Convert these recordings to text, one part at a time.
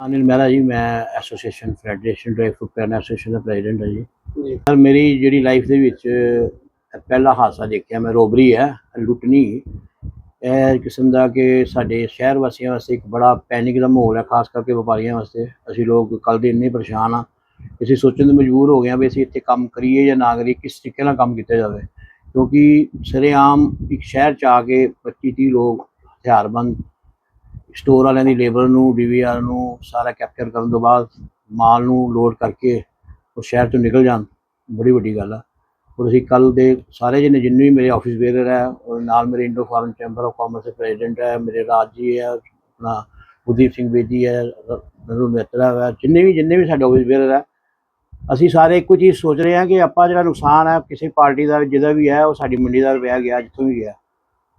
ਅਨਿਲ ਮਹਿਰਾ ਜੀ ਮੈਂ association federation drive food plan association ਦਾ president ਹਾਂ ਜੀ। ਸਰ ਮੇਰੀ ਜਿਹੜੀ ਲਾਈਫ ਦੇ ਵਿੱਚ ਪਹਿਲਾ ਹਾਦਸਾ ਦੇਖਿਆ ਮੈਂ ਰੋਬਰੀ ਹੈ ਲੁੱਟ ਨਹੀਂ ਇਹ ਕਿਸਮ ਦਾ ਕਿ ਸਾਡੇ ਸ਼ਹਿਰ ਵਾਸੀਆਂ ਵਾਸਤੇ ਇੱਕ ਬੜਾ ਪੈਨਿਕ ਦਾ ਮਾਹੌਲ ਹੈ ਖਾਸ ਕਰਕੇ ਵਪਾਰੀਆਂ ਵਾਸਤੇ। ਅਸੀਂ ਲੋਕ ਕੱਲ ਦੇ ਇੰਨੇ ਪਰੇਸ਼ਾਨ ਆ ਅਸੀਂ ਸੋਚਣ ਦੇ ਮਜਬੂਰ ਹੋ ਗਏ ਹਾਂ ਵੀ ਅਸੀਂ ਇੱਥੇ ਕੰਮ ਕਰੀਏ ਜਾਂ ਨਾ ਕਰੀਏ ਕਿਸ ਤਰੀਕੇ ਨਾਲ ਕੰਮ ਕੀਤਾ ਜਾਵੇ। ਕਿਉਂਕਿ ਸਰੇਆਮ ਇੱਕ ਸ਼ਹਿਰ ਚ ਆ ਕੇ 25 30 ਲੋਕ ਹਥਿਆਰਬੰਦ ਸਟੋਰ ਵਾਲਿਆਂ ਦੀ ਲੇਬਰ ਨੂੰ ਡੀਵੀਆਰ ਨੂੰ, ਸਾਰਾ ਕੈਪਚਰ ਕਰਨ ਤੋਂ ਬਾਅਦ ਮਾਲ ਨੂੰ ਲੋਡ ਕਰਕੇ ਉਹ ਸ਼ਹਿਰ ਤੋਂ ਨਿਕਲ ਜਾਣ, ਬੜੀ ਵੱਡੀ ਗੱਲ ਆ। ਔਰ ਅਸੀਂ ਕੱਲ ਦੇ ਸਾਰੇ ਜਿਹਨੇ ਜਿੰਨੇ ਵੀ ਮੇਰੇ ਆਫਿਸ ਬੇਰਰ ਹੈ ਔਰ ਨਾਲ ਮੇਰੇ Indo farm chamber of commerce ਦੇ ਪ੍ਰੈਜ਼ੀਡੈਂਟ ਹੈ ਮੇਰੇ ਰਾਜ ਜੀ ਹੈ ਆਪਣਾ ਉਦੀਪ ਸਿੰਘ ਬੇਦੀ ਹੈ ਨਰੂ ਮਿੱਤਰਾ ਹੈ ਜਿੰਨੇ ਵੀ ਜਿੰਨੇ ਵੀ ਸਾਡੇ ਆਫਿਸ ਬੇਰਰ ਹੈ ਅਸੀਂ ਸਾਰੇ ਇੱਕੋ ਚੀਜ਼ ਸੋਚ ਰਹੇ ਹਾਂ ਕਿ ਆਪਾਂ ਜਿਹੜਾ ਨੁਕਸਾਨ ਹੈ ਕਿਸੇ ਪਾਰਟੀ ਦਾ, ਜਿਹਦਾ ਵੀ ਹੈ ਉਹ ਸਾਡੀ ਮੰਡੀ ਦਾ ਰੁਪਇਆ ਗਿਆ, ਜਿੱਥੋਂ ਵੀ ਗਿਆ।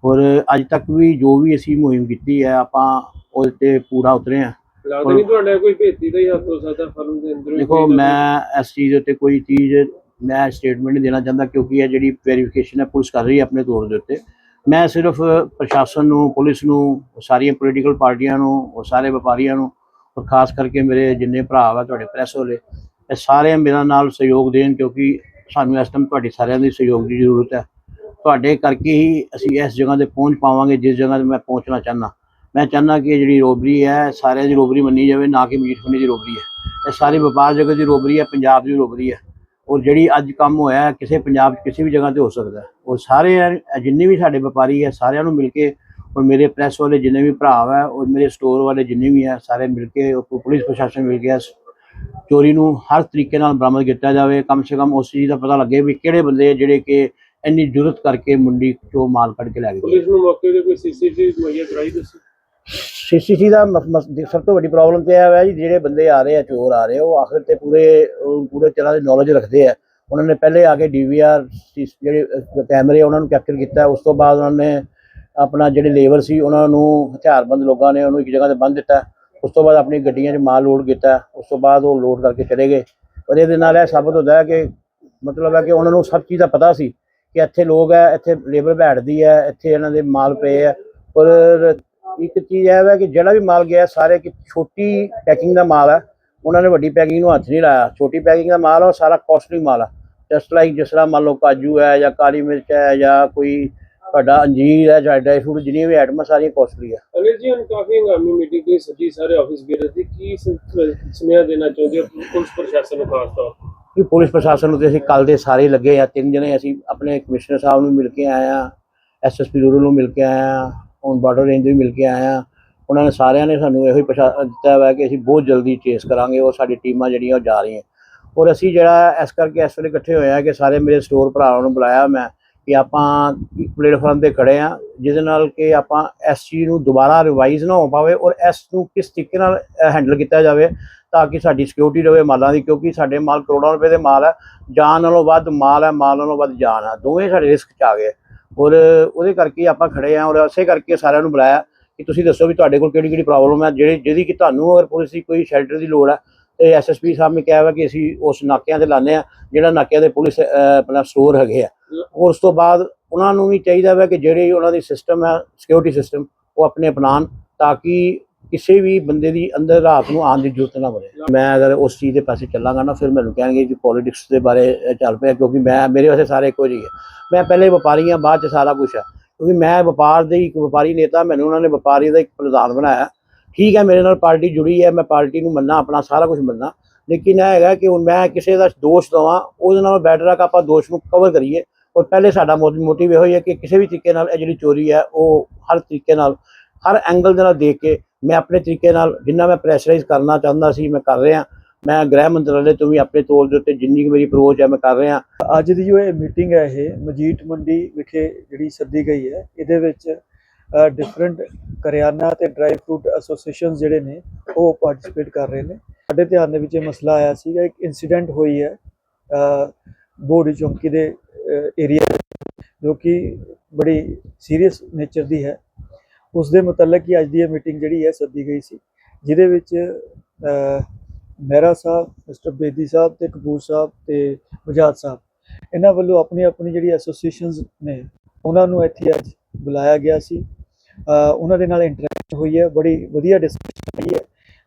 ਔਰ ਅੱਜ ਤੱਕ ਵੀ ਜੋ ਵੀ ਅਸੀਂ ਮੁਹਿੰਮ ਕੀਤੀ ਹੈ ਆਪਾਂ ਉਹਦੇ ਤੇ ਪੂਰਾ ਉਤਰੇ ਹਾਂ। ਲੱਗਦਾ ਨਹੀਂ ਤੁਹਾਡਾ ਕੋਈ ਭੇਤੀ ਦਾ ਹੀ ਹੱਥ ਹੋ ਸਕਦਾ ਫਰਮ ਦੇ ਅੰਦਰ ਦੇਖੋ ਮੈਂ ਇਸ ਚੀਜ਼ ਉੱਤੇ ਕੋਈ ਚੀਜ਼ ਮੈਂ ਸਟੇਟਮੈਂਟ ਨਹੀਂ ਦੇਣਾ ਚਾਹੁੰਦਾ ਕਿਉਂਕਿ ਇਹ ਜਿਹੜੀ ਵੈਰੀਫਿਕੇਸ਼ਨ ਹੈ ਪੁਲਿਸ ਕਰ ਰਹੀ ਹੈ ਆਪਣੇ ਤੌਰ ਦੇ ਉੱਤੇ। ਮੈਂ ਸਿਰਫ ਪ੍ਰਸ਼ਾਸਨ ਨੂੰ ਪੁਲਿਸ ਨੂੰ ਸਾਰੀਆਂ ਪੋਲੀਟੀਕਲ ਪਾਰਟੀਆਂ ਨੂੰ ਉਹ ਸਾਰੇ ਵਪਾਰੀਆਂ ਨੂੰ ਔਰ ਖਾਸ ਕਰਕੇ ਮੇਰੇ ਜਿੰਨੇ ਭਰਾ ਵਾ ਤੁਹਾਡੇ ਪ੍ਰੈਸ ਵਾਲੇ ਇਹ ਸਾਰੇ ਮੇਰਾ ਨਾਲ ਸਹਿਯੋਗ ਦੇਣ ਕਿਉਂਕਿ ਸਾਨੂੰ ਇਸ ਟਾਈਮ ਤੁਹਾਡੀ ਸਾਰਿਆਂ ਦੀ ਸਹਿਯੋਗ ਦੀ ਜ਼ਰੂਰਤ ਹੈ। ਤੁਹਾਡੇ ਕਰਕੇ ਹੀ ਅਸੀਂ ਇਸ ਜਗ੍ਹਾ ਤੇ ਪਹੁੰਚ ਪਾਵਾਂਗੇ, ਜਿਸ ਜਗ੍ਹਾ ਤੇ ਮੈਂ ਪਹੁੰਚਣਾ ਚਾਹੁੰਦਾ। ਮੈਂ ਚਾਹੁੰਦਾ ਕਿ ਇਹ ਜਿਹੜੀ ਰੋਬਰੀ ਹੈ, ਸਾਰਿਆਂ ਦੀ ਰੋਬਰੀ ਮੰਨੀ ਜਾਵੇ, ਨਾ ਕਿ ਮੀਟਖਾਨੇ ਦੀ ਰੋਬਰੀ ਹੈ। ਇਹ ਸਾਰੀ ਵਪਾਰ ਜਗਤ ਦੀ ਰੋਬਰੀ ਹੈ, ਪੰਜਾਬ ਦੀ ਰੋਬਰੀ ਹੈ। ਔਰ ਜਿਹੜੀ ਅੱਜ ਕੰਮ ਹੋਇਆ ਕਿਸੇ ਪੰਜਾਬ 'ਚ ਕਿਸੇ ਵੀ ਜਗ੍ਹਾ ਤੇ ਹੋ ਸਕਦਾ ਔਰ ਸਾਰੇ ਜਿੰਨੇ ਵੀ ਸਾਡੇ ਵਪਾਰੀ ਹੈ, ਸਾਰਿਆਂ ਨੂੰ ਮਿਲ ਕੇ ਔਰ ਮੇਰੇ ਪ੍ਰੈਸ ਵਾਲੇ ਜਿੰਨੇ ਵੀ ਭਰਾ ਹੈ, ਔਰ ਮੇਰੇ ਸਟੋਰ ਵਾਲੇ ਜਿੰਨੇ ਵੀ ਹੈ, ਸਾਰੇ ਮਿਲ ਕੇ ਪੁਲਿਸ ਪ੍ਰਸ਼ਾਸਨ ਮਿਲ ਕੇ ਇਸ ਚੋਰੀ ਨੂੰ ਹਰ ਤਰੀਕੇ ਨਾਲ ਬਰਾਮਦ ਕੀਤਾ ਜਾਵੇ। ਕਮ ਸੇ ਕਮ ਉਸ ਚੀਜ਼ ਦਾ ਪਤਾ ਲੱਗੇ ਵੀ ਕਿਹੜੇ ਬੰਦੇ ਜਿਹੜੇ ਕਿ ਇੰਨੀ ਜੁਰਤ ਕਰਕੇ ਮੰਡੀ ਚੋਂ ਮਾਲ ਕੱਢ ਕੇ ਲੈ ਗਏ ਪੁਲਿਸ ਨੂੰ ਮੌਕੇ ਤੇ ਕੋਈ ਸੀਸੀਟੀਵੀ ਮੁਹੱਈਆ ਕਰਾਈ ਦੱਸੋ ਸੀਸੀਟੀ ਦਾ ਸਭ ਤੋਂ ਵੱਡੀ ਪ੍ਰੋਬਲਮ ਤੇ ਇਹ ਹੈ ਜੀ ਜਿਹੜੇ ਬੰਦੇ ਆ ਰਹੇ ਆ ਚੋਰ ਆ ਰਹੇ ਆ, ਉਹ ਆਖਰ ਤੇ ਪੂਰੇ ਉਹ ਪੂਰੇ ਤਰ੍ਹਾਂ ਦੀ ਨੌਲੇਜ ਰੱਖਦੇ ਆ। ਉਹਨਾਂ ਨੇ ਪਹਿਲੇ ਆ ਕੇ ਡੀਵੀਆਰ ਜਿਹੜੇ ਕੈਮਰੇ ਉਹਨਾਂ ਨੂੰ ਕੈਪਚਰ ਕੀਤਾ। ਉਸ ਤੋਂ ਬਾਅਦ ਉਹਨਾਂ ਨੇ ਆਪਣਾ ਜਿਹੜੇ ਲੇਬਰ ਸੀ ਉਹਨਾਂ ਨੂੰ ਹਥਿਆਰਬੰਦ ਲੋਕਾਂ ਨੇ ਉਹਨੂੰ ਇੱਕ ਜਗ੍ਹਾ ਤੇ ਬੰਨ੍ਹ ਦਿੱਤਾ। ਉਸ ਤੋਂ ਬਾਅਦ ਆਪਣੀ ਗੱਡੀਆਂ 'ਚ ਮਾਲ ਲੋਡ ਕੀਤਾ। ਉਸ ਤੋਂ ਬਾਅਦ ਉਹ ਲੋਡ ਕਰਕੇ ਚਲੇ ਗਏ। ਔਰ ਇਹਦੇ ਨਾਲ ਇਹ ਸਾਬਤ ਹੁੰਦਾ ਹੈ ਕਿ ਮਤਲਬ ਹੈ ਕਿ ਉਹਨਾਂ ਨੂੰ ਸਭ ਚੀਜ਼ ਦਾ ਪਤਾ ਸੀ। ਕਿ ਇੱਥੇ ਲੋਕ ਹੈ, ਇੱਥੇ ਲੇਬਰ ਬੈਠਦੀ ਹੈ, ਇੱਥੇ ਇਹਨਾਂ ਦੇ ਮਾਲ ਪਏ ਹੈ। ਔਰ ਇੱਕ ਚੀਜ਼ ਇਹ ਹੈ ਕਿ ਜਿਹੜਾ ਵੀ ਮਾਲ ਗਿਆ, ਸਾਰੇ ਕਿ ਛੋਟੀ ਪੈਕਿੰਗ ਦਾ ਮਾਲ ਹੈ। ਉਹਨਾਂ ਨੇ ਵੱਡੀ ਪੈਕਿੰਗ ਨੂੰ ਹੱਥ ਨਹੀਂ ਲਾਇਆ। ਛੋਟੀ ਪੈਕਿੰਗ ਦਾ ਮਾਲ ਹੈ ਉਹ ਸਾਰਾ ਕਾਸਟਲੀ ਮਾਲ ਹੈ ਜਸਟ ਲਾਈਕ ਜਿਸ ਤਰ੍ਹਾਂ ਮੰਨ ਲਓ ਕਾਜੂ ਹੈ ਜਾਂ ਕਾਲੀ ਮਿਰਚ ਹੈ ਜਾਂ ਕੋਈ ਤੁਹਾਡਾ ਅੰਜੀਰ ਹੈ ਜਾਂ ਡਰਾਈ ਫਰੂਟ ਜਿੰਨੀਆਂ ਵੀ ਆਈਟਮਾਂ ਸਾਰੀਆਂ ਕਾਸਟਲੀ ਹੈ ਅਨਿਲ ਜੀ, ਹੁਣ ਕਾਫੀ ਹੰਗਾਮੀ ਮੀਟਿੰਗ ਤੇ ਸੱਜੀ ਸਾਰੇ ਆਫਿਸ ਬੇਰਰ ਦੀ। ਕੀ ਸੁਨੇਹਾ ਦੇਣਾ ਚਾਹੁੰਦੇ ਹੋ ਪੁਲਿਸ ਪ੍ਰਸ਼ਾਸਨ ਨੂੰ ਖਾਸ ਤੌਰ ਕਿ ਪੁਲਿਸ ਪ੍ਰਸ਼ਾਸਨ ਨੂੰ ਤੇ ਅਸੀਂ ਕੱਲ ਦੇ ਸਾਰੇ ਲੱਗੇ ਆ, ਤਿੰਨ ਜਣੇ ਅਸੀਂ ਆਪਣੇ ਕਮਿਸ਼ਨਰ ਸਾਹਿਬ ਨੂੰ ਮਿਲ ਕੇ ਆਏ ਆ ਐਸਐਸਪੀ ਰੂਰਲ ਨੂੰ ਮਿਲ ਕੇ ਆਏ ਆ, ਹੁਣ ਬਾਰਡਰ ਰੇਂਜ ਨੂੰ ਮਿਲ ਕੇ ਆਏ ਆ। ਉਹਨਾਂ ਨੇ ਸਾਰਿਆਂ ਨੇ ਸਾਨੂੰ ਇਹੋ ਹੀ ਪ੍ਰਸ਼ਾ ਦਿੱਤਾ ਹੋਇਆ ਕਿ ਅਸੀਂ ਬਹੁਤ ਜਲਦੀ ਚੇਸ ਕਰਾਂਗੇ ਔਰ ਸਾਡੀ ਟੀਮਾਂ ਜਿਹੜੀਆਂ ਉਹ ਜਾ ਰਹੀਆਂ। ਔਰ ਅਸੀਂ ਜਿਹੜਾ ਇਸ ਕਰਕੇ ਇਸ ਵੇਲੇ ਇਕੱਠੇ ਹੋਏ ਆ ਕਿ ਸਾਰੇ ਮੇਰੇ ਸਟੋਰ ਭਰਾਵਾਂ ਨੂੰ ਬੁਲਾਇਆ ਮੈਂ ਕਿ ਆਪਾਂ ਪਲੇਟਫਾਰਮ ਤੇ ਖੜੇ ਆ, ਜਿਹਦੇ ਨਾਲ ਕਿ ਆਪਾਂ ਇਸ ਚੀਜ਼ ਨੂੰ ਦੁਬਾਰਾ ਰਿਵਾਈਜ਼ ਨਾ ਹੋ ਪਾਵੇ ਔਰ ਇਸ ਨੂੰ ਕਿਸ ਤਰੀਕੇ ਨਾਲ ਹੈਂਡਲ ਕੀਤਾ ਜਾਵੇ। ਤਾਂ ਕਿ ਸਾਡੀ ਸਿਕਿਉਰਿਟੀ ਰਵੇ ਮਾਲਾਂ ਦੀ, ਕਿਉਂਕਿ ਸਾਡੇ ਮਾਲ ਕਰੋੜਾਂ ਰੁਪਏ ਦੇ ਮਾਲ ਹੈ ਜਾਨ ਨਾਲੋਂ ਵੱਧ ਮਾਲ ਹੈ ਮਾਲ ਨਾਲੋਂ ਵੱਧ ਜਾਨ ਹੈ ਦੋਵੇਂ ਸਾਡੇ ਰਿਸਕ 'ਚ ਆ ਗਏ। ਔਰ ਉਹਦੇ ਕਰਕੇ ਆਪਾਂ ਖੜੇ ਆ, ਔਰ ਇਸੇ ਕਰਕੇ ਸਾਰਿਆਂ ਨੂੰ ਬੁਲਾਇਆ ਕਿ ਤੁਸੀਂ ਦੱਸੋ ਵੀ ਤੁਹਾਡੇ ਕੋਲ ਕਿਹੜੀ ਕਿਹੜੀ ਪ੍ਰੋਬਲਮ ਹੈ ਜਿਹੜੀ, ਜਿਹਦੀ ਕਿ ਤੁਹਾਨੂੰ ਅਗਰ ਪੁਲਿਸ ਦੀ ਕੋਈ ਸ਼ੈਲਟਰ ਦੀ ਲੋੜ ਹੈ ਤੇ ਐਸਐਸਪੀ ਸਾਹਿਬ ਨੇ ਕਿਹਾ ਵਾ ਕਿ ਅਸੀਂ ਉਸ ਨਾਕਿਆਂ ਤੇ ਲਾਉਂਦੇ ਆ, ਜਿਹੜਾ ਨਾਕਿਆਂ ਦੇ ਪੁਲਿਸ ਆਪਣਾ ਸਟੋਰ ਹੈਗੇ ਆ। ਉਸ ਤੋਂ ਬਾਅਦ ਉਹਨਾਂ ਨੂੰ ਵੀ ਚਾਹੀਦਾ ਵਾ ਕਿ ਜਿਹੜੇ ਉਹਨਾਂ ਦੀ ਸਿਸਟਮ ਹੈ ਸਿਕਿਉਰਿਟੀ ਸਿਸਟਮ ਉਹ ਆਪਣੇ ਅਪਣਾਉਣ, ਤਾਂ ਕਿ ਕਿਸੇ ਵੀ ਬੰਦੇ ਦੀ ਅੰਦਰ ਰਾਤ ਨੂੰ ਆਉਣ ਦੀ ਜ਼ਰੂਰਤ ਨਾ ਪਵੇ। ਮੈਂ ਅਗਰ ਉਸ ਚੀਜ਼ ਦੇ ਪਾਸੇ ਚੱਲਾਂਗਾ ਨਾ, ਫਿਰ ਮੈਨੂੰ ਕਹਿਣਗੇ ਕਿ ਪੋਲਿਟਿਕਸ ਦੇ ਬਾਰੇ ਚੱਲ ਪਿਆ, ਕਿਉਂਕਿ ਮੈਂ, ਮੇਰੇ ਵਾਸਤੇ ਸਾਰੇ ਇੱਕੋ ਜਿਹੇ ਹੈ ਮੈਂ ਪਹਿਲੇ ਵਪਾਰੀ ਹਾਂ, ਬਾਅਦ ਚ ਸਾਰਾ ਕੁਝ ਆ। ਕਿਉਂਕਿ ਮੈਂ ਵਪਾਰ ਦੇ ਇੱਕ ਵਪਾਰੀ ਨੇਤਾ, ਮੈਨੂੰ ਉਹਨਾਂ ਨੇ ਵਪਾਰੀ ਦਾ ਇੱਕ ਪ੍ਰਧਾਨ ਬਣਾਇਆ। ਠੀਕ ਹੈ, ਮੇਰੇ ਨਾਲ ਪਾਰਟੀ ਜੁੜੀ ਹੈ, ਮੈਂ ਪਾਰਟੀ ਨੂੰ ਮੰਨਣਾ ਆਪਣਾ ਸਾਰਾ ਕੁਝ ਮੰਨਣਾ ਲੇਕਿਨ ਇਹ ਹੈਗਾ ਕਿ ਹੁਣ ਮੈਂ ਕਿਸੇ ਦਾ ਦੋਸ਼ ਦਵਾਂ, ਉਹਦੇ ਨਾਲ ਬੈਟਰ ਆ ਕਿ ਆਪਾਂ ਦੋਸ਼ ਨੂੰ ਕਵਰ ਕਰੀਏ। ਔਰ ਪਹਿਲੇ ਸਾਡਾ ਮੋਟਿਵ ਇਹੋ ਹੀ ਹੈ ਕਿ ਕਿਸੇ ਵੀ ਤਰੀਕੇ ਨਾਲ ਇਹ ਜਿਹੜੀ ਚੋਰੀ ਹੈ, ਉਹ ਹਰ ਤਰੀਕੇ ਨਾਲ, ਹਰ ਐਂਗਲ ਦੇ ਨਾਲ ਦੇਖ ਕੇ ਮੈਂ ਆਪਣੇ ਤਰੀਕੇ ਨਾਲ ਜਿੰਨਾ ਮੈਂ ਪ੍ਰੈਸ਼ਰਾਈਜ਼ ਕਰਨਾ ਚਾਹੁੰਦਾ ਸੀ, ਮੈਂ ਕਰ ਰਿਹਾ। ਮੈਂ ਗ੍ਰਹਿ ਮੰਤਰਾਲੇ ਤੋਂ ਵੀ ਆਪਣੇ ਤੌਰ ਦੇ ਉੱਤੇ ਜਿੰਨੀ ਕੁ ਮੇਰੀ ਅਪਰੋਚ ਹੈ, ਮੈਂ ਕਰ ਰਿਹਾ। ਅੱਜ ਦੀ ਜੋ ਇਹ ਮੀਟਿੰਗ ਹੈ ਇਹ, ਮਜੀਠ ਮੰਡੀ ਵਿਖੇ ਜਿਹੜੀ ਸੱਦੀ ਗਈ ਹੈ, ਇਹਦੇ ਵਿੱਚ ਡਿਫਰੈਂਟ ਕਰਿਆਨਾ ਤੇ ਡਰਾਈ ਫਰੂਟ ਐਸੋਸੀਏਸ਼ਨ ਜਿਹੜੇ ਨੇ, ਉਹ ਪਾਰਟਿਸਿਪੇਟ ਕਰ ਰਹੇ ਨੇ। ਸਾਡੇ ਧਿਆਨ ਦੇ ਵਿੱਚ ਇਹ ਮਸਲਾ ਆਇਆ ਸੀਗਾ, ਇੱਕ ਇਨਸੀਡੈਂਟ ਹੋਈ ਹੈ ਬੋੜੀ ਚੌਂਕੀ ਦੇ ਏਰੀਆ ਜੋ ਕਿ ਬੜੀ ਸੀਰੀਅਸ ਨੇਚਰ ਦੀ ਹੈ। ਉਸ ਦੇ ਮੁਤਲਕ ਹੀ ਅੱਜ ਦੀ ਇਹ ਮੀਟਿੰਗ ਜਿਹੜੀ ਹੈ ਸੱਦੀ ਗਈ ਸੀ ਜਿਹਦੇ ਵਿੱਚ ਮਹਿਰਾ ਸਾਹਿਬ ਮਿਸਟਰ ਬੇਦੀ ਸਾਹਿਬ ਤੇ ਕਪੂਰ ਸਾਹਿਬ ਤੇ ਮਜਾਦ ਸਾਹਿਬ। ਇਹਨਾਂ ਵੱਲੋਂ ਆਪਣੀ ਆਪਣੀ ਜਿਹੜੀ ਐਸੋਸੀਏਸ਼ਨਸ ਨੇ ਉਹਨਾਂ ਨੂੰ ਇੱਥੇ ਅੱਜ ਬੁਲਾਇਆ ਗਿਆ ਸੀ। ਉਹਨਾਂ ਦੇ ਨਾਲ ਇੰਟਰੈਕਟ ਹੋਈ ਹੈ ਬੜੀ ਵਧੀਆ ਡਿਸਕਸ਼ਨ ਹੋਈ ਹੈ।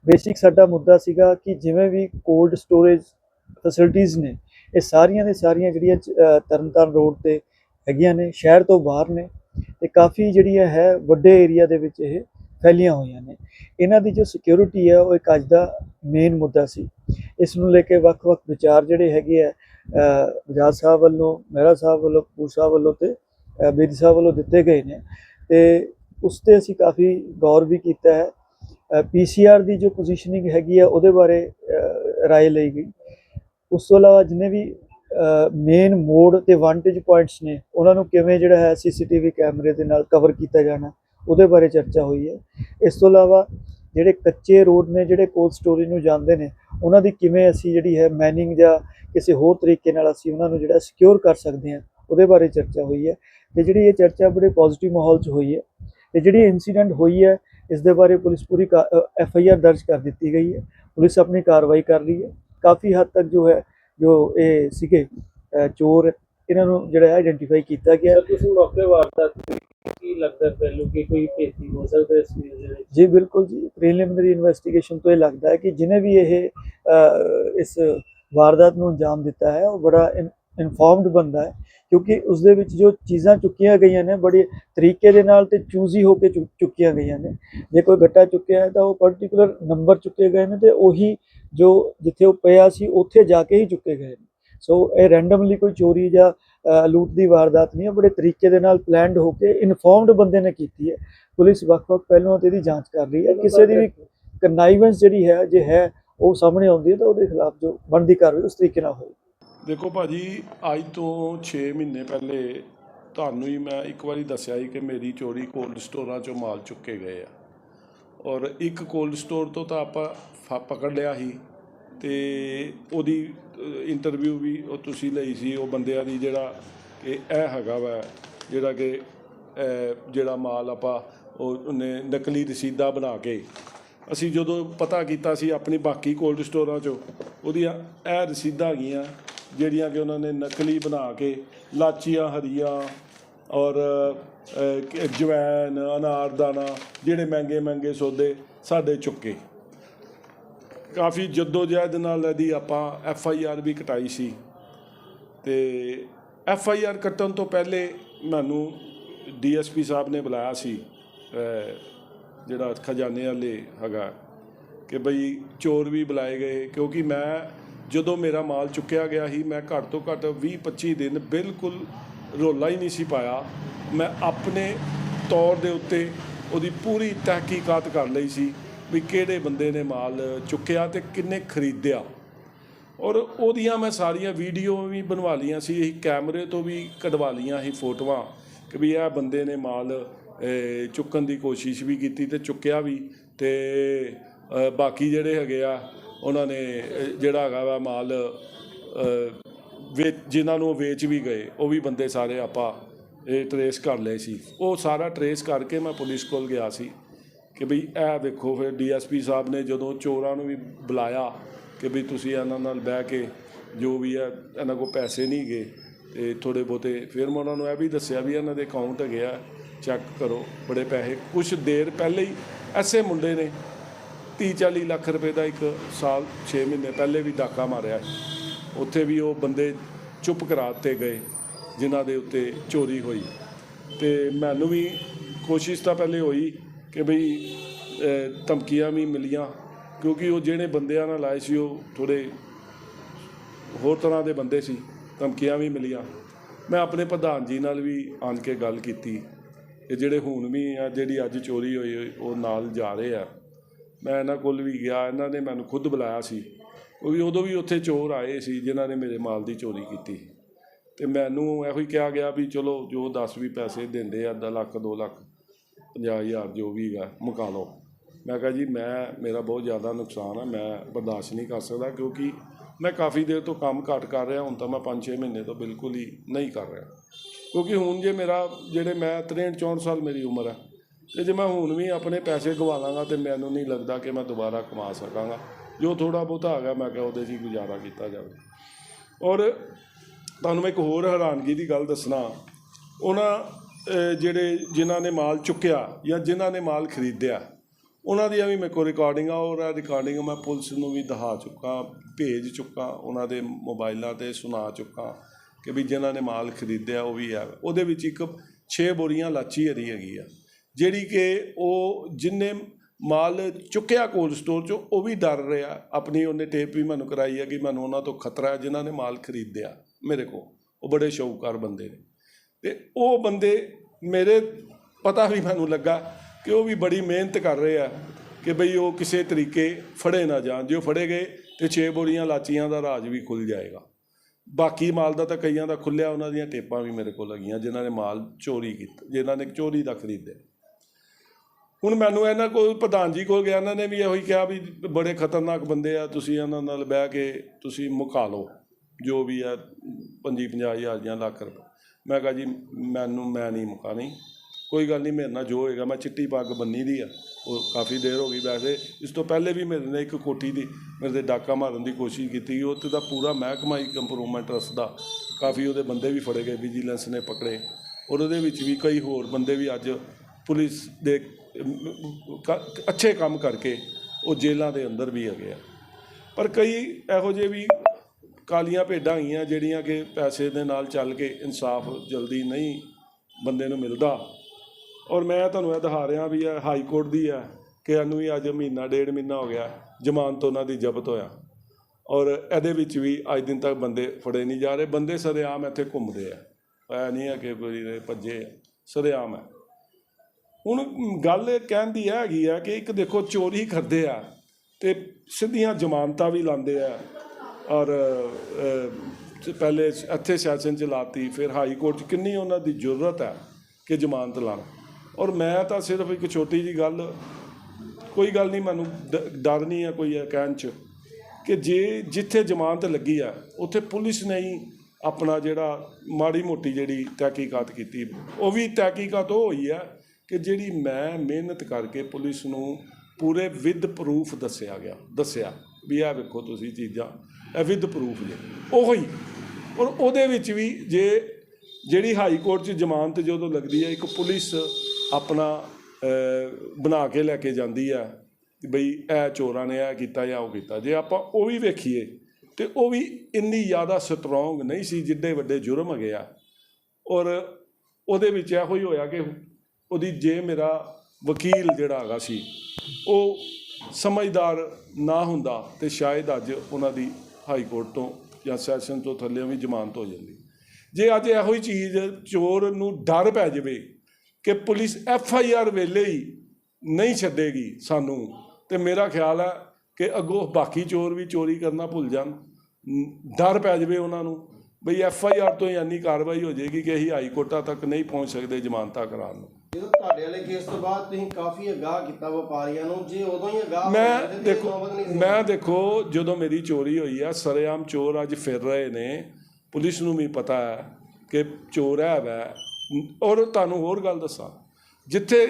ਬੇਸਿਕ ਸਾਡਾ ਮੁੱਦਾ ਸੀਗਾ ਕਿ ਜਿਵੇਂ ਵੀ ਕੋਲਡ ਸਟੋਰੇਜ ਫੈਸਿਲਿਟੀਆਂ ਨੇ ਇਹ ਸਾਰੀਆਂ ਦੇ ਸਾਰੀਆਂ ਜਿਹੜੀਆਂ ਚ- ਅ, ਤਰਨਤਾਰਨ ਰੋਡ ਤੇ ਹੈਗੀਆਂ ਨੇ ਸ਼ਹਿਰ ਤੋਂ ਬਾਹਰ ਨੇ ਤੇ ਕਾਫੀ ਜਿਹੜੀਆਂ ਹੈ ਵੱਡੇ ਏਰੀਆ ਦੇ ਵਿੱਚ ਇਹ ਫੈਲੀਆਂ ਹੋਈਆਂ ਨੇ। ਇਹਨਾਂ ਦੀ ਜੋ ਸਿਕਿਉਰਿਟੀ ਹੈ ਉਹ ਇੱਕ ਅੱਜ ਦਾ ਮੇਨ ਮੁੱਦਾ ਸੀ। ਇਸ ਨੂੰ ਲੈ ਕੇ ਵੱਖ-ਵੱਖ ਵਿਚਾਰ ਜਿਹੜੇ ਹੈਗੇ ਆ ਬਜਾਜ ਸਾਹਿਬ ਵੱਲੋਂ ਮਹਿਰਾ ਸਾਹਿਬ ਵੱਲੋਂ ਕਪੂਰ ਸਾਹਿਬ ਵੱਲੋਂ ਤੇ ਬੇਦੀ ਸਾਹਿਬ ਵੱਲੋਂ ਦਿੱਤੇ ਗਏ ਨੇ। ਤੇ ਉਸ ਤੇ ਅਸੀਂ ਕਾਫੀ ਗੌਰ ਵੀ ਕੀਤਾ ਹੈ। ਪੀਸੀਆਰ ਦੀ ਜੋ ਪੋਜੀਸ਼ਨਿੰਗ ਹੈਗੀ ਆ ਉਹਦੇ ਬਾਰੇ ਅ, ਰਾਏ ਲਈ ਗਈ। ਉਸ ਤੋਂ ਇਲਾਵਾ ਜਿੰਨੇ ਵੀ ਮੇਨ ਮੋਡ ਤੇ ਵਾਂਟੇਜ ਪੁਆਇੰਟਸ ਨੇ, ਉਹਨਾਂ ਨੂੰ ਕਿਵੇਂ ਜਿਹੜਾ ਹੈ ਸੀਸੀਟੀਵੀ ਕੈਮਰੇ ਦੇ ਨਾਲ ਕਵਰ ਕੀਤਾ ਜਾਣਾ, ਉਹਦੇ ਬਾਰੇ ਚਰਚਾ ਹੋਈ ਹੈ। ਇਸ ਤੋਂ ਇਲਾਵਾ ਜਿਹੜੇ ਕੱਚੇ ਰੋਡ ਨੇ, ਜਿਹੜੇ ਕੋਲਡ ਸਟੋਰੇਜ ਨੂੰ ਜਾਂਦੇ ਨੇ, ਉਹਨਾਂ ਦੀ ਕਿਵੇਂ ਅਸੀਂ ਜਿਹੜੀ ਹੈ ਮੈਨਿੰਗ ਜਾਂ ਕਿਸੇ ਹੋਰ ਤਰੀਕੇ ਨਾਲ ਅਸੀਂ ਉਹਨਾਂ ਨੂੰ ਜਿਹੜਾ ਸਿਕਿਉਰ ਕਰ ਸਕਦੇ ਹਾਂ, ਉਹਦੇ ਬਾਰੇ ਚਰਚਾ ਹੋਈ ਹੈ। ਤੇ ਜਿਹੜੀ ਇਹ ਚਰਚਾ ਬੜੇ ਪੋਜ਼ਿਟਿਵ ਮਾਹੌਲ 'ਚ ਹੋਈ ਹੈ। ਤੇ ਜਿਹੜੀ ਇਨਸੀਡੈਂਟ ਹੋਈ ਹੈ, ਇਸ ਦੇ ਬਾਰੇ ਪੁਲਿਸ ਪੂਰੀ ਐਫ ਆਈ ਆਰ ਦਰਜ ਕਰ ਦਿੱਤੀ ਗਈ ਹੈ। ਪੁਲਿਸ ਆਪਣੀ ਕਾਰਵਾਈ ਕਰ ਰਹੀ ਹੈ। ਕਾਫੀ ਹੱਦ ਤੱਕ ਜੋ ਹੈ ਜੋ ਇਹ ਸੀਗੇ ਚੋਰ ਇਹਨਾਂ ਨੂੰ ਜਿਹੜਾ ਹੈ ਆਇਡੈਂਟੀਫਾਈ ਕੀਤਾ ਗਿਆ। ਤੁਸੀਂ ਮੌਕੇ ਵਾਰਦਾਤ ਕੀ ਲੱਗਦਾ ਪਹਿਲੂ ਕਿ ਕੋਈ ਭੇਤੀ ਹੋ ਸਕਦਾ ਇਸ ਚੀਜ਼ ਦੇ ਵਿੱਚ? ਜੀ ਬਿਲਕੁਲ ਜੀ। ਪ੍ਰੀਲਿਮਿਨਰੀ ਇਨਵੈਸਟੀਗੇਸ਼ਨ ਤੋਂ ਇਹ ਲੱਗਦਾ ਹੈ ਕਿ ਜਿਨੇ ਵੀ ਇਹ ਇਸ ਵਾਰਦਾਤ ਨੂੰ ਅੰਜਾਮ ਦਿੱਤਾ ਹੈ ਉਹ ਬੜਾ ਇਨਫੋਰਮਡ ਬੰਦਾ ਹੈ, ਕਿਉਂਕਿ ਉਸ ਦੇ ਵਿੱਚ ਜੋ ਚੀਜ਼ਾਂ ਚੁੱਕੀਆਂ ਗਈਆਂ ਨੇ, ਬੜੇ ਤਰੀਕੇ ਦੇ ਨਾਲ ਤੇ ਚੂਜ਼ੀ ਹੋ ਕੇ ਚੁ- ਚੁੱਕੀਆਂ ਗਈਆਂ ਨੇ। ਜੇ ਕੋਈ ਗੱਟਾ ਚੁੱਕਿਆ ਹੈ ਤਾਂ ਉਹ ਪਾਰਟਿਕੂਲਰ ਨੰਬਰ ਚੁੱਕੇ ਗਏ ਨੇ ਤੇ ਉਹੀ ਜੋ ਜਿੱਥੇ ਉਹ ਪਿਆ ਸੀ, ਉੱਥੇ ਜਾ ਕੇ ਹੀ ਚੁੱਕੇ ਗਏ ਨੇ। ਸੋ ਇਹ ਰੈਂਡਮਲੀ ਕੋਈ ਚੋਰੀ ਜਾਂ ਲੂਟ ਦੀ ਵਾਰਦਾਤ ਨਹੀਂ ਹੈ, ਬੜੇ ਤਰੀਕੇ ਦੇ ਨਾਲ ਪਲਾਨਡ ਹੋ ਕੇ ਇਨਫੋਰਮਡ ਬੰਦੇ ਨੇ ਕੀਤੀ ਹੈ। ਪੁਲਿਸ ਵੱਖ-ਵੱਖ ਪਹਿਲੂਆਂ ਤੇ ਇਹਦੀ ਜਾਂਚ ਕਰ ਰਹੀ ਹੈ। ਕਿਸੇ ਦੀ ਵੀ ਕਨਾਈਵੈਂਸ ਜਿਹੜੀ ਹੈ, ਜੇ ਹੈ, ਉਹ ਸਾਹਮਣੇ ਆਉਂਦੀ ਹੈ ਤਾਂ ਉਹਦੇ ਖਿਲਾਫ ਜੋ ਬਣਦੀ ਕਾਰਵਾਈ ਉਸ ਤਰੀਕੇ ਨਾਲ ਹੋਵੇ ਦੇਖੋ ਭਾਜੀ, ਅੱਜ ਤੋਂ 6 ਮਹੀਨੇ ਪਹਿਲੇ ਤੁਹਾਨੂੰ ਹੀ ਮੈਂ ਇੱਕ ਵਾਰੀ ਦੱਸਿਆ ਸੀ ਕਿ ਮੇਰੀ ਚੋਰੀ ਕੋਲਡ ਸਟੋਰਾਂ ਚੋਂ ਮਾਲ ਚੁੱਕੇ ਗਏ ਆ। ਔਰ ਇੱਕ ਕੋਲਡ ਸਟੋਰ ਤੋਂ ਤਾਂ ਆਪਾਂ ਫ- ਪਕੜ ਲਿਆ ਸੀ ਤੇ ਉਹਦੀ ਇੰਟਰਵਿਊ ਵੀ ਉਹ ਤੁਸੀਂ ਲਈ ਸੀ, ਉਹ ਬੰਦਿਆਂ ਦੀ ਜਿਹੜਾ ਕਿ ਇਹ ਹੈਗਾ ਵਾ, ਜਿਹੜਾ ਕਿ ਜਿਹੜਾ ਮਾਲ ਆਪਾਂ ਉਹਨੇ ਨਕਲੀ ਰਸੀਦਾ ਬਣਾ ਕੇ ਅਸੀਂ ਜਦੋਂ ਪਤਾ ਕੀਤਾ ਸੀ ਆਪਣੀ ਬਾਕੀ ਕੋਲਡ ਸਟੋਰਾਂ 'ਚੋਂ, ਉਹਦੀਆਂ ਇਹ ਰਸੀਦਾਂ ਹੈਗੀਆਂ ਜਿਹੜੀਆਂ ਕਿ ਉਹਨਾਂ ਨੇ ਨਕਲੀ ਬਣਾ ਕੇ ਲਾਚੀਆਂ ਹਰੀਆਂ ਔਰ ਅਹ, ਕਿ ਜਵੈਨ ਅਨਾਰਦਾਨਾ ਜਿਹੜੇ ਮਹਿੰਗੇ ਮਹਿੰਗੇ ਸੌਦੇ ਸਾਡੇ ਚੁੱਕੇ। ਕਾਫੀ ਜਹਿਦ ਨਾਲ ਇਹਦੀ ਆਪਾਂ ਐਫ ਆਈ ਆਰ ਵੀ ਕਟਾਈ ਸੀ। ਤੇ ਐਫ ਆਈ ਆਰ ਕੱਟਣ ਤੋਂ ਪਹਿਲੇ ਮੈਨੂੰ ਡੀ ਐੱਸ ਪੀ ਸਾਹਿਬ ਨੇ ਬੁਲਾਇਆ ਸੀ ਜਿਹੜਾ ਖਜ਼ਾਨੇ ਵਾਲੇ ਹੈਗਾ ਕਿ ਬਈ ਚੋਰ ਵੀ ਬੁਲਾਏ ਗਏ ਕਿਉਂਕਿ ਮੈਂ ਜਦੋਂ ਮੇਰਾ ਮਾਲ ਚੁੱਕਿਆ ਗਿਆ ਸੀ, ਮੈਂ ਘੱਟ ਤੋਂ ਘੱਟ 20 25 ਦਿਨ ਬਿਲਕੁਲ ਰੋਲਾ ਹੀ ਨਹੀਂ ਸੀ ਪਾਇਆ। ਮੈਂ ਆਪਣੇ ਤੌਰ ਦੇ ਉੱਤੇ ਉਹਦੀ ਪੂਰੀ ਤਹਿਕੀਕਾਤ ਕਰ ਲਈ ਸੀ ਵੀ ਕਿਹੜੇ ਬੰਦੇ ਨੇ ਮਾਲ ਚੁੱਕਿਆ ਤੇ ਕਿੰਨੇ ਖਰੀਦਿਆ। ਔਰ ਉਹਦੀਆਂ ਮੈਂ ਸਾਰੀਆਂ ਵੀਡੀਓ ਵੀ ਬਣਵਾ ਲਈਆਂ ਸੀ, ਇਹ ਕੈਮਰੇ ਤੋਂ ਵੀ ਕਢਵਾ ਲਈਆਂ ਸੀ ਫੋਟੋਆਂ ਕਿ ਵੀ ਇਹ ਬੰਦੇ ਨੇ ਮਾਲ ਚੁੱਕਣ ਦੀ ਕੋਸ਼ਿਸ਼ ਵੀ ਕੀਤੀ ਤੇ ਚੁੱਕਿਆ ਵੀ ਤੇ ਬਾਕੀ ਜਿਹੜੇ ਹੈਗੇ ਆ ਉਹਨਾਂ ਨੇ ਜਿਹੜਾ ਹੈਗਾ ਵਾ ਮਾਲ ਵੇ, ਜਿਨ੍ਹਾਂ ਨੂੰ ਉਹ ਵੇਚ ਵੀ ਗਏ, ਉਹ ਵੀ ਬੰਦੇ ਸਾਰੇ ਆਪਾਂ, ਇਹ ਟਰੇਸ ਕਰ ਲਏ ਸੀ। ਉਹ ਸਾਰਾ ਟਰੇਸ ਕਰਕੇ ਮੈਂ ਪੁਲਿਸ ਕੋਲ ਗਿਆ ਸੀ ਕਿ ਬਈ ਇਹ ਵੇਖੋ ਫਿਰ ਡੀਐਸਪੀ ਸਾਹਿਬ ਨੇ ਜਦੋਂ ਚੋਰਾਂ ਨੂੰ ਵੀ ਬੁਲਾਇਆ ਕਿ ਵੀ ਤੁਸੀਂ ਇਹਨਾਂ ਨਾਲ ਬਹਿ ਕੇ ਜੋ ਵੀ ਹੈ, ਇਹਨਾਂ ਕੋਲ ਪੈਸੇ ਨਹੀਂ ਗਏ ਤੇ ਥੋੜੇ ਬਹੁਤੇ, ਫਿਰ ਮੈਂ ਉਹਨਾਂ ਨੂੰ ਇਹ ਵੀ ਦੱਸਿਆ ਵੀ ਇਹਨਾਂ ਦੇ ਅਕਾਊਂਟ ਹੈਗੇ ਆ ਚੈੱਕ ਕਰੋ, ਬੜੇ ਪੈਸੇ। ਕੁਝ ਦੇਰ ਪਹਿਲੇ ਹੀ ਐਸੇ ਮੁੰਡੇ ਨੇ 30 40 ਲੱਖ ਰੁਪਏ ਦਾ ਇੱਕ ਸਾਲ 6 ਮਹੀਨੇ ਪਹਿਲੇ ਵੀ ਡਾਕਾ ਮਾਰਿਆ ਉੱਥੇ ਵੀ ਉਹ ਬੰਦੇ ਚੁੱਪ ਕਰਾ ਦਿੱਤੇ ਗਏ ਜਿਨ੍ਹਾਂ ਦੇ ਉੱਤੇ ਚੋਰੀ ਹੋਈ। ਤੇ ਮੈਨੂੰ ਵੀ ਕੋਸ਼ਿਸ਼ ਤਾਂ ਪਹਿਲੇ ਹੋਈ ਕਿ ਬਈ ਧਮਕੀਆਂ ਵੀ ਮਿਲੀਆਂ ਕਿਉਂਕਿ ਉਹ ਜਿਹੜੇ ਬੰਦਿਆਂ ਨਾਲ ਆਏ ਸੀ ਉਹ ਥੋੜੇ ਹੋਰ ਤਰ੍ਹਾਂ ਦੇ ਬੰਦੇ ਸੀ ਧਮਕੀਆਂ ਵੀ ਮਿਲੀਆਂ। ਮੈਂ ਆਪਣੇ ਪ੍ਰਧਾਨ ਜੀ ਨਾਲ ਵੀ ਆਣ ਕੇ ਗੱਲ ਕੀਤੀ ਕਿ ਜਿਹੜੇ ਹੁਣ ਵੀ ਆ ਜਿਹੜੀ ਅੱਜ ਚੋਰੀ ਹੋਈ, ਉਹ ਨਾਲ ਜਾ ਰਹੇ ਆ। ਮੈਂ ਇਹਨਾਂ ਕੋਲ ਵੀ ਗਿਆ, ਇਹਨਾਂ ਨੇ ਮੈਨੂੰ ਖੁਦ ਬੁਲਾਇਆ ਸੀ। ਕਿਉਂਕਿ ਉਦੋਂ ਵੀ ਉੱਥੇ ਚੋਰ ਆਏ ਸੀ, ਜਿਨ੍ਹਾਂ ਨੇ ਮੇਰੇ ਮਾਲ ਦੀ ਚੋਰੀ ਕੀਤੀ। ਤੇ ਮੈਨੂੰ ਇਹੋ ਹੀ ਕਿਹਾ ਗਿਆ ਵੀ ਚਲੋ, ਜੋ 10 ਵੀ ਪੈਸੇ ਦਿੰਦੇ ਆ, ਅੱਧਾ ਲੱਖ 2 ਲੱਖ 50000 ਜੋ ਵੀ ਹੈਗਾ, ਮੁਕਾ ਲਓ। ਮੈਂ ਕਿਹਾ ਜੀ, ਮੈਂ, ਮੇਰਾ ਬਹੁਤ ਜ਼ਿਆਦਾ ਨੁਕਸਾਨ ਆ, ਮੈਂ ਬਰਦਾਸ਼ਤ ਨਹੀਂ ਕਰ ਸਕਦਾ ਕਿਉਂਕਿ ਮੈਂ ਕਾਫੀ ਦੇਰ ਤੋਂ ਕੰਮ ਘੱਟ ਕਰ ਰਿਹਾ, ਹੁਣ ਤਾਂ ਮੈਂ 5-6 ਮਹੀਨੇ ਤੋਂ ਬਿਲਕੁਲ ਹੀ ਨਹੀਂ ਕਰ ਰਿਹਾ। ਕਿਉਂਕਿ ਹੁਣ ਜੇ ਮੇਰਾ, ਜਿਹੜੇ ਮੈਂ 63 64 ਸਾਲ ਮੇਰੀ ਉਮਰ ਹੈ ਤੇ ਜੇ ਮੈਂ ਹੁਣ ਵੀ ਆਪਣੇ ਪੈਸੇ ਗਵਾ ਲਾਂਗਾ ਤੇ ਮੈਨੂੰ ਨਹੀਂ ਲੱਗਦਾ ਕਿ ਮੈਂ ਦੁਬਾਰਾ ਕਮਾ ਸਕਾਂਗਾ। ਜੋ ਥੋੜਾ ਬਹੁਤਾ ਹੈਗਾ ਮੈਂ ਕਿਹਾ ਉਹਦੇ 'ਚ ਹੀ ਗੁਜ਼ਾਰਾ ਕੀਤਾ ਜਾਵੇ। ਔਰ ਤੁਹਾਨੂੰ ਮੈਂ ਇੱਕ ਹੋਰ ਹੈਰਾਨਗੀ ਦੀ ਗੱਲ ਦੱਸਣਾ। ਉਹਨਾਂ ਜਿਹੜੇ ਜਿਨ੍ਹਾਂ ਨੇ ਮਾਲ ਚੁੱਕਿਆ ਜਾਂ ਜਿਨ੍ਹਾਂ ਨੇ ਮਾਲ ਖਰੀਦਿਆ, ਉਹਨਾਂ ਦੀਆਂ ਵੀ ਮੇਰੇ ਕੋਲ ਰਿਕਾਰਡਿੰਗਾਂ ਔਰ ਇਹ ਰਿਕਾਰਡਿੰਗ ਮੈਂ ਪੁਲਿਸ ਨੂੰ ਵੀ ਦਿਖਾ ਚੁੱਕਾ, ਭੇਜ ਚੁੱਕਾ, ਉਹਨਾਂ ਦੇ ਮੋਬਾਈਲਾਂ ਤੇ ਸੁਣਾ ਚੁੱਕਾ ਕਿ ਵੀ ਜਿਨ੍ਹਾਂ ਨੇ ਮਾਲ ਖਰੀਦਿਆ ਉਹ ਵੀ ਹੈ। ਉਹਦੇ ਵਿੱਚ ਇੱਕ 6 ਬੋਰੀਆਂ ਲਾਚੀ ਹਰੀ ਹੈਗੀ ਆ। ਜਿਹੜੀ ਕਿ ਉਹ ਜਿੰਨੇ ਮਾਲ ਚੁੱਕਿਆ ਕੋਲਡ ਸਟੋਰ ਚੋਂ, ਉਹ ਵੀ ਡਰ ਰਿਹਾ। ਆਪਣੀ ਉਹਨੇ ਟੇਪ ਵੀ ਮੈਨੂੰ ਕਰਾਈ ਹੈ ਕਿ ਮੈਨੂੰ ਉਹਨਾਂ ਤੋਂ ਖਤਰਾ ਜਿਨ੍ਹਾਂ ਨੇ ਮਾਲ ਖਰੀਦਿਆ, ਮੇਰੇ ਕੋਲ। ਉਹ ਬੜੇ ਸ਼ੌਕਕਾਰ ਬੰਦੇ ਨੇ। ਤੇ ਉਹ ਬੰਦੇ ਮੇਰੇ ਪਤਾ ਵੀ ਮੈਨੂੰ ਲੱਗਾ ਕਿ ਉਹ ਵੀ ਬੜੀ ਮਿਹਨਤ ਕਰ ਰਹੇ ਆ ਕਿ ਬਈ ਉਹ ਕਿਸੇ ਤਰੀਕੇ ਫੜੇ ਨਾ ਜਾਣ। ਜੇ ਉਹ ਫੜੇ ਗਏ ਤੇ 6 ਬੋਰੀਆਂ ਲਾਚੀਆਂ ਦਾ ਰਾਜ ਵੀ ਖੁੱਲ ਜਾਏਗਾ। ਬਾਕੀ ਮਾਲ ਦਾ ਤਾਂ ਕਈਆਂ ਦਾ ਖੁੱਲਿਆ ਉਹਨਾਂ ਦੀਆਂ ਟੇਪਾਂ ਵੀ ਮੇਰੇ ਕੋਲ ਲੱਗੀਆਂ, ਜਿਨ੍ਹਾਂ ਨੇ ਮਾਲ ਚੋਰੀ ਕੀਤਾ, ਜਿਨ੍ਹਾਂ ਨੇ ਚੋਰੀ ਦਾ ਖਰੀਦਿਆ। ਹੁਣ ਮੈਨੂੰ ਇਹਨਾਂ ਕੋਲ, ਪ੍ਰਧਾਨ ਜੀ ਕੋਲ ਗਿਆ, ਇਹਨਾਂ ਨੇ ਵੀ ਇਹੋ ਹੀ ਕਿਹਾ ਵੀ ਬੜੇ ਖਤਰਨਾਕ ਬੰਦੇ ਆ, ਤੁਸੀਂ ਇਹਨਾਂ ਨਾਲ ਬਹਿ ਕੇ ਤੁਸੀਂ ਮੁਕਾ ਲਓ, ਜੋ ਵੀ ਆ, ਪੰਜੀ ਪੰਜਾਹ ਹਜ਼ਾਰ ਜਾਂ ਲੱਖ ਰੁਪਏ। ਮੈਂ ਕਿਹਾ ਜੀ, ਮੈਨੂੰ, ਮੈਂ ਨਹੀਂ ਮੁਕਾਣੀ। ਕੋਈ ਗੱਲ ਨਹੀਂ, ਮੇਰੇ ਨਾਲ ਜੋ ਹੋਏਗਾ, ਮੈਂ ਚਿੱਟੀ ਪੱਗ ਬੰਨੀ ਦੀ ਆ, ਉਹ ਕਾਫੀ ਦੇਰ ਹੋ ਗਈ ਵੈਸੇ। ਇਸ ਤੋਂ ਪਹਿਲੇ ਵੀ ਮੇਰੇ ਨੇ ਇੱਕ ਕੋਠੀ ਦੀ, ਮੇਰੇ ਤੇ ਡਾਕਾ ਮਾਰਨ ਦੀ ਕੋਸ਼ਿਸ਼ ਕੀਤੀ ਉਹ ਤੇ ਦਾ ਪੂਰਾ ਮਹਿਕਮਾ ਹੀ ਇੰਪਰੂਵਮੈਂਟ ਟਰਸਟ ਦਾ, ਕਾਫੀ ਉਹਦੇ ਬੰਦੇ ਵੀ ਫੜੇ ਗਏ, ਵਿਜੀਲੈਂਸ ਨੇ ਪਕੜੇ। ਔਰ ਉਹਦੇ ਵਿੱਚ ਵੀ ਕਈ ਹੋਰ ਬੰਦੇ ਵੀ ਅੱਜ ਪੁਲਿਸ ਦੇ ਅੱਛੇ ਕੰਮ ਕਰਕੇ ਉਹ ਜੇਲ੍ਹਾਂ ਦੇ ਅੰਦਰ ਵੀ ਹੈਗੇ ਆ। ਪਰ ਕਈ ਇਹੋ ਜਿਹੇ ਵੀ ਕਾਲੀਆਂ ਭੇਡਾਂ ਹੈਗੀਆਂ ਜਿਹੜੀਆਂ ਕਿ ਪੈਸੇ ਦੇ ਨਾਲ ਚੱਲ ਕੇ ਇਨਸਾਫ ਜਲਦੀ ਨਹੀਂ ਬੰਦੇ ਨੂੰ ਮਿਲਦਾ। ਔਰ ਮੈਂ ਤੁਹਾਨੂੰ ਇਹ ਦਿਖਾ ਰਿਹਾ ਵੀ ਇਹ ਹਾਈ ਕੋਰਟ ਦੀ ਹੈ ਕਿ ਇਹਨੂੰ ਵੀ ਅੱਜ ਮਹੀਨਾ, ਡੇਢ ਮਹੀਨਾ ਹੋ ਗਿਆ, ਜ਼ਮਾਨਤ ਉਹਨਾਂ ਦੀ ਜ਼ਬਤ ਹੋਇਆ। ਔਰ ਇਹਦੇ ਵਿੱਚ ਵੀ ਅੱਜ ਦਿਨ ਤੱਕ ਬੰਦੇ ਫੜੇ ਨਹੀਂ ਜਾ ਰਹੇ। ਬੰਦੇ ਸਦੇਆਮ ਇੱਥੇ ਘੁੰਮਦੇ ਆ। ਐ ਨਹੀਂ ਹੈ ਕਿ ਕੋਈ ਭੱਜੇ ਸਦੇਆਮ ਹੈ। ਹੁਣ ਗੱਲ ਕਹਿਣ ਦੀ ਇਹ ਹੈਗੀ ਆ ਕਿ ਇੱਕ ਦੇਖੋ ਚੋਰੀ ਕਰਦੇ ਆ ਤੇ ਸਿੱਧੀਆਂ ਜ਼ਮਾਨਤਾਂ ਵੀ ਲਾਉਂਦੇ ਆ। ਔਰ ਪਹਿਲੇ ਇੱਥੇ ਸੈਸ਼ਨ ਚ ਲਾਤੀ, ਫਿਰ ਹਾਈ ਕੋਰਟ ਚ ਕਿੰਨੀ ਉਹਨਾਂ ਦੀ ਜ਼ਰੂਰਤ ਹੈ ਕਿ ਜ਼ਮਾਨਤ ਲਾਣ ਔਰ ਮੈਂ ਤਾਂ ਸਿਰਫ ਇੱਕ ਛੋਟੀ ਜੀ ਗੱਲ, ਕੋਈ ਗੱਲ ਨਹੀਂ ਮੈਨੂੰ ਡ- ਡਰ ਨਹੀਂ ਹੈ ਕੋਈ ਕਹਿਣ ਚ ਕਿ ਜੇ ਜਿੱਥੇ ਜ਼ਮਾਨਤ ਲੱਗੀ ਆ, ਉੱਥੇ ਪੁਲਿਸ ਨੇ ਹੀ ਆਪਣਾ ਜਿਹੜਾ ਮਾੜੀ ਮੋਟੀ ਜਿਹੜੀ ਤਹਿਕੀਕਾਤ ਕੀਤੀ। ਉਹ ਵੀ ਤਹਿਕੀਕਾਤ ਉਹ ਹੋਈ ਆ ਕਿ ਜਿਹੜੀ ਮੈਂ ਮਿਹਨਤ ਕਰਕੇ ਪੁਲਿਸ ਨੂੰ ਪੂਰੇ ਵਿਦ ਪ੍ਰੂਫ ਦੱਸਿਆ ਗਿਆ, ਦੱਸਿਆ ਵੀ ਆਹ ਵੇਖੋ ਤੁਸੀਂ ਚੀਜ਼ਾਂ, ਇਹ ਵਿਦ ਪ੍ਰੂਫ ਜੇ ਉਹ ਹੀ ਔਰ ਉਹਦੇ ਵਿੱਚ ਵੀ ਜੇ ਜਿਹੜੀ ਹਾਈ ਕੋਰਟ 'ਚ ਜ਼ਮਾਨਤ ਜਦੋਂ ਲੱਗਦੀ ਹੈ, ਇੱਕ ਪੁਲਿਸ ਆਪਣਾ ਬਣਾ ਕੇ ਲੈ ਕੇ ਜਾਂਦੀ ਆ ਬਈ ਇਹ ਚੋਰਾਂ ਨੇ ਇਹ ਕੀਤਾ ਜਾਂ ਉਹ ਕੀਤਾ। ਜੇ ਆਪਾਂ ਉਹ ਵੀ ਵੇਖੀਏ, ਤੇ ਉਹ ਵੀ ਇੰਨੀ ਜ਼ਿਆਦਾ ਸਟਰੋਂਗ ਨਹੀਂ ਸੀ ਜਿੱਡੇ ਵੱਡੇ ਜੁਰਮ ਹੈਗੇ ਆ। ਔਰ ਉਹਦੇ ਵਿੱਚ ਇਹੋ ਹੀ ਹੋਇਆ ਕਿ ਉਹਦੀ ਜੇ ਮੇਰਾ ਵਕੀਲ ਜਿਹੜਾ ਹੈਗਾ ਸੀ, ਉਹ ਸਮਝਦਾਰ ਨਾ ਹੁੰਦਾ ਤੇ ਸ਼ਾਇਦ ਅੱਜ ਉਹਨਾਂ ਦੀ ਹਾਈ ਕੋਰਟ ਤੋਂ ਜਾਂ ਸੈਸ਼ਨ ਤੋਂ ਥੱਲੇ ਵੀ ਜ਼ਮਾਨਤ ਹੋ ਜਾਂਦੀ। ਜੇ ਅੱਜ ਇਹੋ ਹੀ ਚੀਜ਼ ਚੋਰ ਨੂੰ ਡਰ ਪੈ ਜਾਵੇ ਕਿ ਪੁਲਿਸ ਐਫ ਆਈ ਆਰ ਵੇਲੇ ਹੀ ਨਹੀਂ ਛੱਡੇਗੀ ਸਾਨੂੰ, ਤੇ ਮੇਰਾ ਖਿਆਲ ਹੈ ਕਿ ਅੱਗੋਂ ਬਾਕੀ ਚੋਰ ਵੀ ਚੋਰੀ ਕਰਨਾ ਭੁੱਲ ਜਾਣ। ਡਰ ਪੈ ਜਾਵੇ ਉਹਨਾਂ ਨੂੰ ਬਈ ਐਫ ਆਈ ਆਰ ਤੋਂ ਹੀ ਇੰਨੀ ਕਾਰਵਾਈ ਹੋ ਜਾਏਗੀ ਕਿ ਅਸੀਂ ਹਾਈ ਕੋਰਟਾਂ ਤੱਕ ਨਹੀਂ ਪਹੁੰਚ ਸਕਦੇ ਜ਼ਮਾਨਤਾਂ ਕਰਾਉਣ ਨੂੰ। ਜਦੋਂ ਤੁਹਾਡੇ ਵਾਲੇ ਕੇਸ ਤੋਂ ਬਾਅਦ ਤੁਸੀਂ ਕਾਫੀ ਅਗਾਹ ਕੀਤਾ ਵਪਾਰੀਆਂ ਨੂੰ ਜੇ ਉਦੋਂ ਹੀ ਅਗਾਹ ਮੈਂ ਦੇਖੋ ਮੈਂ ਦੇਖੋ ਜਦੋਂ ਮੇਰੀ ਚੋਰੀ ਹੋਈ ਆ ਸਰੇਆਮ ਚੋਰ ਅੱਜ ਫਿਰ ਰਹੇ ਨੇ ਪੁਲਿਸ ਨੂੰ ਵੀ ਪਤਾ ਹੈ ਕਿ ਚੋਰ ਹੈ ਵੈ। ਔਰ ਤੁਹਾਨੂੰ ਹੋਰ ਗੱਲ ਦੱਸਾਂ ਜਿੱਥੇ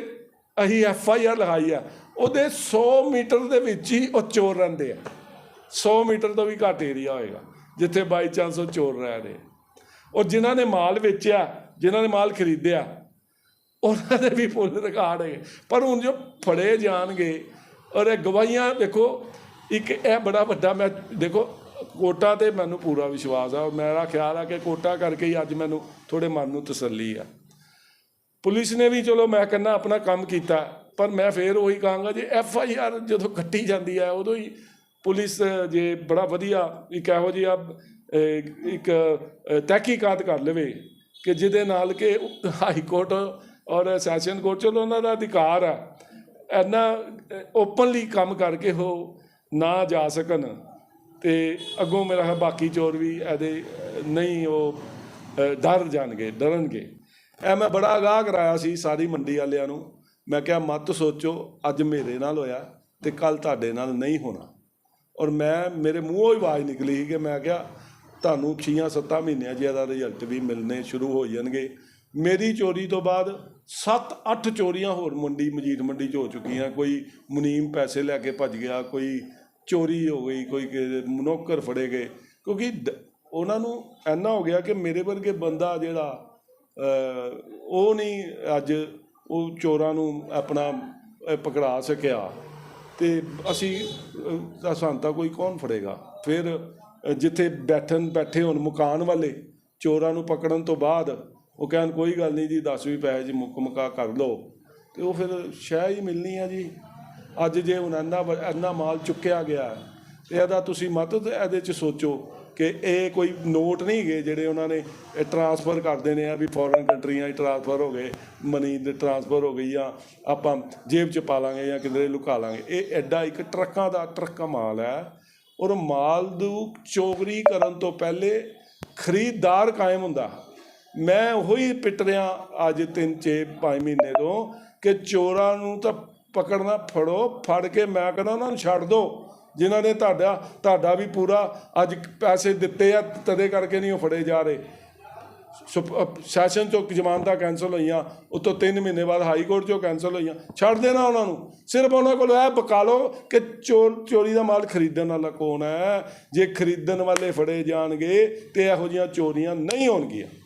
ਅਸੀਂ ਐਫ ਆਈ ਆਰ ਲਗਾਈ ਆ ਉਹਦੇ 100 ਮੀਟਰ ਦੇ ਵਿੱਚ ਹੀ ਉਹ ਚੋਰ ਰਹਿੰਦੇ ਆ। 100 ਮੀਟਰ ਤੋਂ ਵੀ ਘੱਟ ਏਰੀਆ ਹੋਏਗਾ ਜਿੱਥੇ ਬਾਈ ਚਾਂਸ ਉਹ ਚੋਰ ਰਹਿ ਰਹੇ। ਔਰ ਜਿਨ੍ਹਾਂ ਨੇ ਮਾਲ ਵੇਚਿਆ ਜਿਨ੍ਹਾਂ ਨੇ ਮਾਲ ਖਰੀਦਿਆ ਉਹਨਾਂ ਦੇ ਵੀ ਫੁੱਲ ਰਿਕਾਰਡ ਹੈ ਪਰ ਹੁਣ ਜੋ ਫੜੇ ਜਾਣਗੇ ਔਰ ਇਹ ਗਵਾਹੀਆਂ ਦੇਖੋ ਇੱਕ ਇਹ ਬੜਾ ਵੱਡਾ ਮੈਂ ਦੇਖੋ ਕੋਟਾ ਤੇ ਮੈਨੂੰ ਪੂਰਾ ਵਿਸ਼ਵਾਸ ਆ। ਔਰ ਮੇਰਾ ਖਿਆਲ ਆ ਕਿ ਕੋਟਾ ਕਰਕੇ ਹੀ ਅੱਜ ਮੈਨੂੰ ਥੋੜੇ ਮਨ ਨੂੰ ਤਸੱਲੀ ਆ। ਪੁਲਿਸ ਨੇ ਵੀ ਚਲੋ ਮੈਂ ਕਹਿੰਦਾ ਆਪਣਾ ਕੰਮ ਕੀਤਾ ਪਰ ਮੈਂ ਫੇਰ ਉਹੀ ਕਹਾਂਗਾ ਜੇ ਐਫ ਆਈ ਆਰ ਜਦੋਂ ਕੱਟੀ ਜਾਂਦੀ ਹੈ ਉਦੋਂ ਹੀ ਪੁਲਿਸ ਜੇ ਬੜਾ ਵਧੀਆ ਇੱਕ ਇਹੋ ਜਿਹੀ ਆ ਇੱਕ ਅਹ, ਤਹਿਕੀਕਾਤ ਕਰ ਲਵੇ ਕਿ ਜਿਹਦੇ ਨਾਲ ਕਿ ਹਾਈ ਕੋਰਟ ਔਰ ਸੈਸ਼ਨ ਕੋਰਟ ਚਲੋ ਉਹਨਾਂ ਦਾ ਅਧਿਕਾਰ ਹੈ ਇੰਨਾ ਓਪਨਲੀ ਕੰਮ ਕਰਕੇ ਉਹ ਨਾ ਜਾ ਸਕਣ। ਤੇ ਅੱਗੋਂ ਮੇਰਾ ਹੈ ਬਾਕੀ ਚੋਰ ਵੀ ਇਹਦੇ ਨਹੀਂ ਉਹ ਡਰ ਜਾਣਗੇ, ਡਰਨਗੇ। ਐ ਮੈਂ ਬੜਾ ਅਗਾਹ ਕਰਾਇਆ ਸੀ ਸਾਰੀ ਮੰਡੀ ਵਾਲਿਆਂ ਨੂੰ। ਮੈਂ ਕਿਹਾ, ਮਤ ਸੋਚੋ, ਅੱਜ ਮੇਰੇ ਨਾਲ ਹੋਇਆ ਤੇ ਕੱਲ ਤੁਹਾਡੇ ਨਾਲ ਨਹੀਂ ਹੋਣਾ। ਔਰ ਮੈਂ, ਮੇਰੇ ਮੂੰਹੋਂ ਹੀ ਆਵਾਜ਼ ਨਿਕਲੀ ਸੀ ਕਿ ਮੈਂ ਕਿਹਾ, ਤੁਹਾਨੂੰ 6-7 ਮਹੀਨਿਆਂ 'ਚ ਇਹਦਾ ਰਿਜ਼ਲਟ ਵੀ ਮਿਲਣੇ ਸ਼ੁਰੂ ਹੋ ਜਾਣਗੇ। ਮੇਰੀ ਚੋਰੀ ਤੋਂ ਬਾਅਦ 7-8 ਚੋਰੀਆਂ ਹੋਰ ਮੰਡੀ ਮਜੀਦ ਮੰਡੀ 'ਚ ਹੋ ਚੁੱਕੀਆਂ। ਕੋਈ ਮੁਨੀਮ ਪੈਸੇ ਲੈ ਕੇ ਭੱਜ ਗਿਆ ਕੋਈ ਚੋਰੀ ਹੋ ਗਈ ਕੋਈ ਕਿਸੇ ਮਨੋਕਰ ਫੜੇ ਗਏ। ਕਿਉਂਕਿ ਡ- ਉਹਨਾਂ ਨੂੰ ਐਨਾ ਹੋ ਗਿਆ ਕਿ ਮੇਰੇ ਵਰਗੇ ਬੰਦਾ ਜਿਹੜਾ ਉਹ ਨਹੀਂ ਅੱਜ ਉਹ ਚੋਰਾਂ ਨੂੰ ਆਪਣਾ ਪਕੜਾ ਸਕਿਆ। ਤੇ ਅਸੀਂ ਅ, ਤਾਂ ਸਾਨੂੰ ਤਾਂ ਕੋਈ ਕੌਣ ਫੜੇਗਾ? ਫਿਰ ਜਿੱਥੇ ਬੈਠਣ ਬੈਠੇ ਹੋਣ ਮਕਾਨ ਵਾਲੇ ਚੋਰਾਂ ਨੂੰ ਪਕੜਨ ਤੋਂ ਬਾਅਦ ਉਹ ਕਹਿਣ ਕੋਈ ਗੱਲ ਨਹੀਂ ਜੀ 10 ਵੀ ਪੈਸੇ ਜੀ ਮੁੱਕ ਮੁਕਾ ਕਰ ਲਓ। ਤੇ ਉਹ ਫਿਰ ਸ਼ਹਿ ਹੀ ਮਿਲਣੀ ਆ ਜੀ। ਅੱਜ ਜੇ ਹੁਣ ਇੰਨਾ ਵ- ਇੰਨਾ ਮਾਲ ਚੁੱਕਿਆ ਗਿਆ ਹੈ, ਤੇ ਇਹਦਾ ਤੁਸੀਂ ਮਤ ਇਹਦੇ ਚ ਸੋਚੋ ਕਿ ਇਹ ਕੋਈ ਨੋਟ ਨਹੀਂ ਗਏ ਜਿਹੜੇ ਉਹਨਾਂ ਨੇ ਟਰਾਂਸਫਰ ਕਰਦੇ ਨੇ ਆ ਵੀ ਫੋਰਨ ਕੰਟਰੀਆਂ 'ਚ ਟਰਾਂਸਫਰ ਹੋ ਗਏ ਮਨੀ ਦੇ ਟਰਾਂਸਫਰ ਹੋ ਗਈ ਜਾਂ ਆਪਾਂ ਜੇਬ 'ਚ ਪਾ ਲਾਂਗੇ ਜਾਂ ਕਿਧਰੇ ਲੁਕਾ ਲਾਂਗੇ। ਇਹ ਐਡਾ ਇੱਕ ਟਰੱਕਾਂ ਦਾ ਟਰੱਕਾ ਮਾਲ ਹੈ ਔਰ ਮਾਲ ਨੂੰ ਚੋਰੀ ਕਰਨ ਤੋਂ ਪਹਿਲੇ ਖਰੀਦਦਾਰ ਕਾਇਮ ਹੁੰਦਾ। ਮੈਂ ਉਹੀ ਪਿੱਟ ਰਿਹਾ ਅੱਜ 3 6 5 ਮਹੀਨੇ ਤੋਂ ਕਿ ਚੋਰਾਂ ਨੂੰ ਤਾਂ ਪਕੜਨਾ ਫੜੋ, ਫੜ ਕੇ ਮੈਂ ਕਹਿੰਦਾ ਉਹਨਾਂ ਨੂੰ ਛੱਡ ਦਿਓ ਜਿਨ੍ਹਾਂ ਨੇ ਤੁਹਾਡਾ ਤੁਹਾਡਾ ਵੀ ਪੂਰਾ ਅੱਜ ਪੈਸੇ ਦਿੱਤੇ ਆ, ਤਦੇ ਕਰਕੇ ਨਹੀਂ ਉਹ ਫੜੇ ਜਾ ਰਹੇ। ਸੁਪ- ਸੈਸ਼ਨ ਚੋਂ ਜ਼ਮਾਨਤਾਂ ਕੈਂਸਲ ਹੋਈਆਂ, ਉਤੋਂ 3 ਮਹੀਨੇ ਬਾਅਦ ਹਾਈ ਕੋਰਟ ਚੋਂ ਕੈਂਸਲ ਹੋਈਆਂ। ਛੱਡ ਦੇਣਾ ਉਹਨਾਂ ਨੂੰ। ਸਿਰਫ ਉਹਨਾਂ ਕੋਲ ਇਹ ਬਕਾਲੋ ਕਿ ਚੋਰ, ਚੋਰੀ ਦਾ ਮਾਲ ਖਰੀਦਣ ਵਾਲਾ ਕੌਣ ਹੈ? ਜੇ ਖਰੀਦਣ ਵਾਲੇ ਫੜੇ ਜਾਣਗੇ ਤੇ ਇਹੋ ਜਿਹੀਆਂ ਚੋਰੀਆਂ ਨਹੀਂ ਹੋਣਗੀਆਂ।